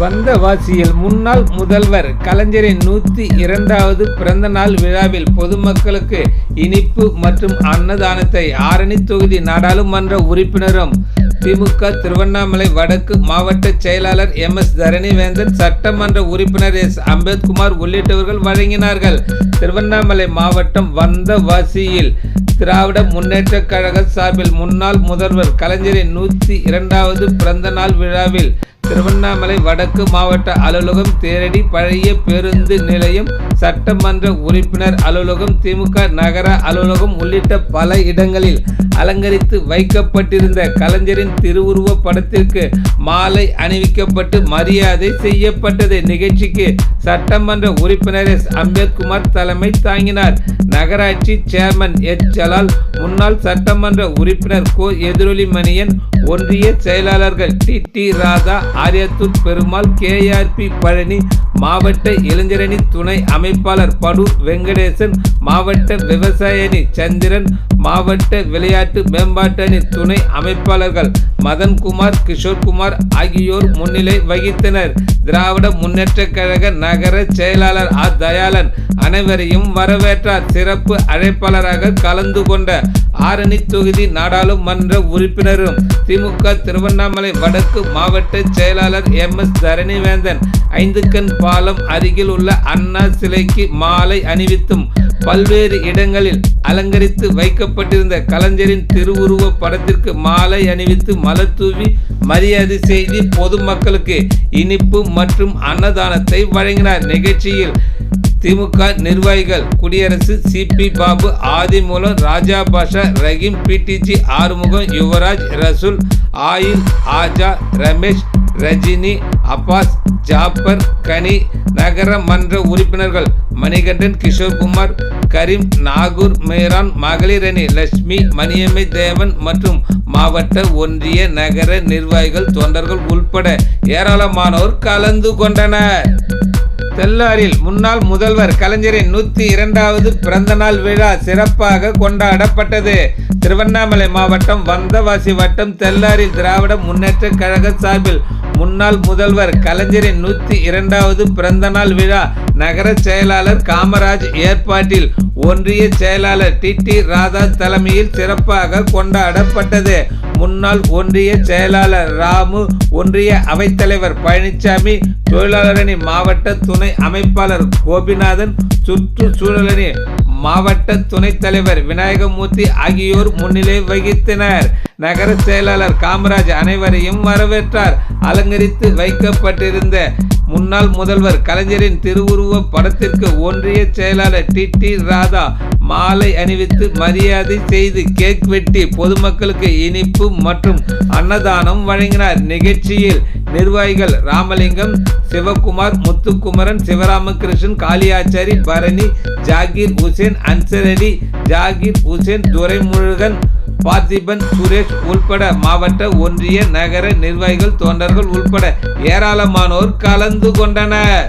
வந்தவாசியில் முன்னாள் முதல்வர் கலைஞரின் நூற்றி இரண்டாவது பிறந்த நாள் விழாவில் பொதுமக்களுக்கு இனிப்பு மற்றும் அன்னதானத்தை ஆரணி தொகுதி நாடாளுமன்ற உறுப்பினரும் திமுக திருவண்ணாமலை வடக்கு மாவட்ட செயலாளர் எம் எஸ் தரணிவேந்தன் சட்டமன்ற உறுப்பினர் எஸ் அம்பேத்குமார் உள்ளிட்டவர்கள் வழங்கினார்கள். திருவண்ணாமலை மாவட்டம் வந்தவாசியில் திராவிட முன்னேற்ற கழக சார்பில் முன்னாள் முதல்வர் கலைஞரின் நூற்றி இரண்டாவது பிறந்த நாள் விழாவில் திருவண்ணாமலை வடக்கு மாவட்ட அலுவலகம் தேரடி பழைய பேருந்து நிலையம் சட்டமன்ற உறுப்பினர் அலுவலகம் திமுக நகர அலுவலகம் உள்ளிட்ட பல இடங்களில் அலங்கரித்து வைக்கப்பட்டிருந்த கலைஞரின் திருவுருவ படத்திற்கு மாலை அணிவிக்கப்பட்டு மரியாதை செய்யப்பட்டது. நிகழ்ச்சிக்கு சட்டமன்ற உறுப்பினர் எஸ் அம்பேத்குமார் தலைமை தாங்கினார். நகராட்சி சேர்மன் எச். ஜலால் முன்னாள் சட்டமன்ற உறுப்பினர் கோ. எதிரொலி மணியன் ஒன்றிய செயலாளர்கள் T. T. Radha Ariyathur Perumal KRP Palani மாவட்ட இளைஞரணி துணை அமைப்பாளர் படு வெங்கடேசன் மாவட்ட விவசாய அணி சந்திரன் மாவட்ட விளையாட்டு மேம்பாட்டு அணி துணை அமைப்பாளர்கள் மதன்குமார் கிஷோர்குமார் ஆகியோர் முன்னிலை வகித்தனர். திராவிட முன்னேற்ற கழக நகர செயலாளர் ஆ தயாளன் அனைவரையும் வரவேற்றார். சிறப்பு அழைப்பாளராக கலந்து கொண்ட ஆரணி தொகுதி நாடாளுமன்ற உறுப்பினரும் திமுக திருவண்ணாமலை வடக்கு மாவட்ட செயலாளர் எம். எஸ். தரணிவேந்தன் ஐந்துக்கண் பாலம் அருகில் உள்ள அண்ணா சிலைக்கு மாலை அணிவித்தும் பல்வேறு இடங்களில் அலங்கரித்து வைக்கப்பட்டிருந்த கலைஞரின் திருவுருவ படத்திற்கு மாலை அணிவித்து மலத்தூவி மரியாதை செய்து பொதுமக்களுக்கு இனிப்பு மற்றும் அன்னதானத்தை வழங்கினார். நிகழ்ச்சியில் திமுக நிர்வாகிகள் குடியரசு சிபி பாபு ஆதிமூலம் ராஜா பாஷா ரஹீம் பிடிஜி ஆறுமுகம் யுவராஜ் ரசூல் ஆயில் ஆஜா ரமேஷ் ரஜினி அப்பாஸ் ஜாபர் கனி நகர மன்ற உறுப்பினர்கள் மணிகண்டன் கிஷோர்குமார் கரீம் நாகூர் மேரான் மகளிர் அணி லட்சுமி மணியம்மை தேவன் மற்றும் மாவட்ட ஒன்றிய நகர நிர்வாகிகள் தொண்டர்கள் உள்பட ஏராளமானோர் கலந்து கொண்டனர். தெல்லாரில் முன்னாள் முதல்வர் கலைஞரின் நூத்தி இரண்டாவது பிறந்த நாள் விழா சிறப்பாக கொண்டாடப்பட்டது. திருவண்ணாமலை மாவட்டம் வந்தவாசி வட்டம் தெல்லாரில் திராவிட முன்னேற்ற கழக சார்பில் முன்னாள் முதல்வர் கலைஞரின் நூத்தி இரண்டாவது பிறந்த நாள் விழா நகர செயலாளர் காமராஜ் ஏற்பாட்டில் ஒன்றிய செயலாளர் டி டி ராதா தலைமையில் சிறப்பாக கொண்டாடப்பட்டது. முன்னாள் ஒன்றிய செயலாளர் ராமு ஒன்றிய அவைத்தலைவர் பழனிசாமி தொழிலாளரணி மாவட்ட துணை அமைப்பாளர் கோபிநாதன் சுற்றுச்சூழலணி மாவட்ட துணைத் தலைவர் விநாயகமூர்த்தி ஆகியோர் முன்னிலை வகித்தனர். நகர செயலாளர் காமராஜ் அனைவரையும் வரவேற்றார். அலங்கரித்து வைக்கப்பட்டிருந்த முன்னாள் முதல்வர் கலைஞரின் திருவுருவ படத்திற்கு ஒன்றிய செயலாளர் டி டி ராதா மாலை அணிவித்து மரியாதை செய்து கேக் வெட்டி பொதுமக்களுக்கு இனிப்பு மற்றும் அன்னதானம் வழங்கினார். நிகழ்ச்சியில் நிர்வாகிகள் ராமலிங்கம் சிவகுமார் முத்துக்குமரன் சிவராமகிருஷ்ணன் காளியாச்சாரி பரணி ஜாகீர் உசேன் அன்சரடி ஜாகீர் உசேன் துரைமுருகன் பார்த்திபன் சுரேஷ் உள்பட மாவட்ட ஒன்றிய நகர நிர்வாகிகள் தொண்டர்கள் உள்பட ஏராளமானோர் கலந்து கொண்டனர்.